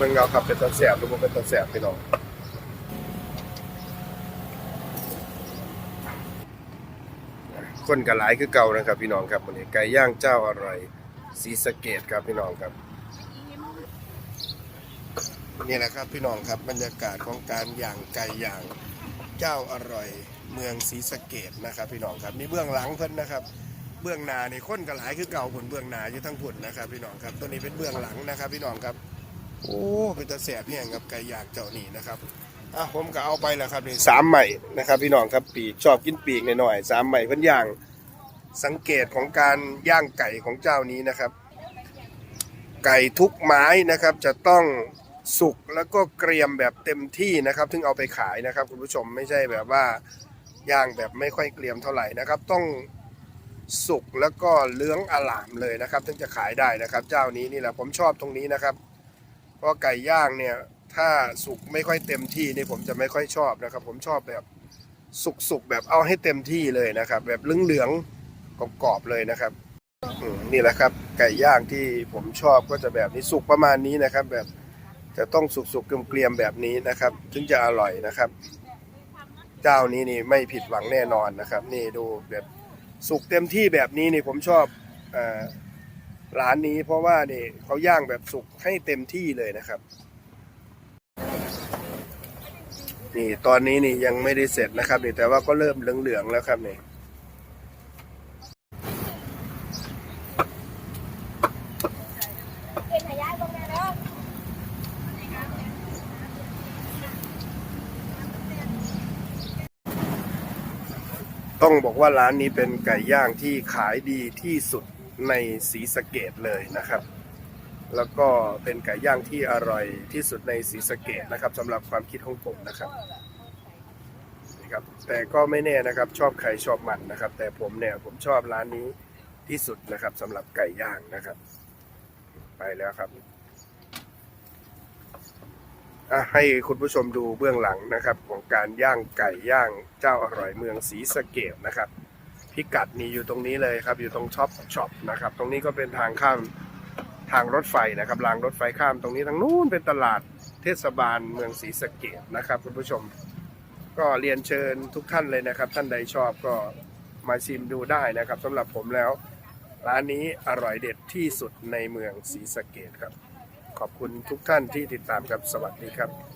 เบิ่งเอาครับเป็นตาแสบหรือบ่าเป็นตาแสบพี่น้องคนก็หลายคือเก่านะครับ พี่น้องครับวันนี้ไก่ย่างเจ้าอร่อยศรีสะเกดครับพี่น้องครับนี่แหละครับพี่น้องครับบรรยากาศของการย่างไก่ย่างเจ้าอร่อย เมืองศรีสะเกดนะครับ พี่น้องครับนี่เบื้องหลังเพิ่นนะครับ เบื้องหน้านี่คนก็หลายคือเก่าผลเบื้องหน้าอยู่ทั้งผลนะครับ พี่น้องครับตัวนี้เป็นเบื้องหลังนะครับ พี่น้องครับ โอ้เป็นตาแสบเนี่ยกับไก่ย่างเจ้านี่นะครับอะผมก็เอาไปแล้วครับนี่สามใหม่นะครับ พี่น้องครับปีกชอบกินปีกหน่อยๆสามใหม่เพิ่นย่างสังเกตของการย่างไก่ของเจ้านี้นะครับ ไก่ทุกไม้นะครับ จะต้องสุกแล้วก็เกรียมแบบเต็มที่นะครับถึงเอาไปขายนะครับ คุณผู้ชมไม่ใช่แบบว่าย่างแบบไม่ค่อยเกรียมเท่าไหร่นะครับ ต้องสุกแล้วก็เลื้องอลามเลยนะครับ ถึงจะขายได้นะครับ เจ้านี้นี่แหละผมชอบตรงนี้นะครับ เพราะไก่ย่างเนี่ย ถ้าสุกไม่ค่อยเต็มที่นี่ผมจะไม่ค่อยชอบนะครับ ผมชอบแบบสุกๆแบบเอาให้เต็มที่เลยนะครับ แบบเหลืองๆกรอบๆเลยนะครับนี่แหละครับ ไก่ย่างที่ผมชอบก็จะแบบนี้สุกประมาณนี้นะครับ แบบจะต้องสุกๆเกรียมๆแบบนี้นะครับ ถึงจะอร่อยนะครับ เจ้านี้นี่ไม่ผิดหวังแน่นอนนะครับ นี่ดูแบบสุกเต็มที่แบบนี้นี่ผมชอบอ่อ ร้านนี้เพราะว่านี่เขาย่างแบบสุกให้เต็มที่เลยนะครับ นี่ตอนนี้นี่ยังไม่ได้เสร็จนะครับนี่แต่ว่าก็เริ่มเหลืองๆแล้วครับนี่ต้องบอกว่าร้านนี้เป็นไก่ย่างที่ขายดีที่สุด ในศรีสะเกดเลยนะครับ แล้วก็เป็นไก่ย่างที่อร่อยที่สุดในศรีสะเกดนะครับสำหรับความคิดของผมนะครับนี่ครับแต่ก็ไม่แน่นะครับชอบใครชอบมันนะครับ แต่ผมเนี่ยผมชอบร้านนี้ที่สุดนะครับสำหรับไก่ย่างนะครับ ไปแล้วครับอะให้คุณผู้ชมดูเบื้องหลังนะครับ ของการย่างไก่ย่างเจ้าอร่อยเมืองศรีสะเกดนะครับ พิกัดนี่อยู่ตรงนี้เลยครับ อยู่ตรงช็อปช็อปนะครับ ตรงนี้ก็เป็นทางข้ามทางรถไฟนะครับรางรถไฟข้ามตรงนี้ทางนู้นเป็นตลาดเทศบาลเมืองศรีสะเกดนะครับคุณผู้ชม ก็เรียนเชิญทุกท่านเลยนะครับ ท่านใดชอบก็มาชิมดูได้นะครับสำหรับผมแล้ว ร้านนี้อร่อยเด็ดที่สุดในเมืองศรีสะเกดครับ ขอบคุณทุกท่านที่ติดตามครับสวัสดีครับ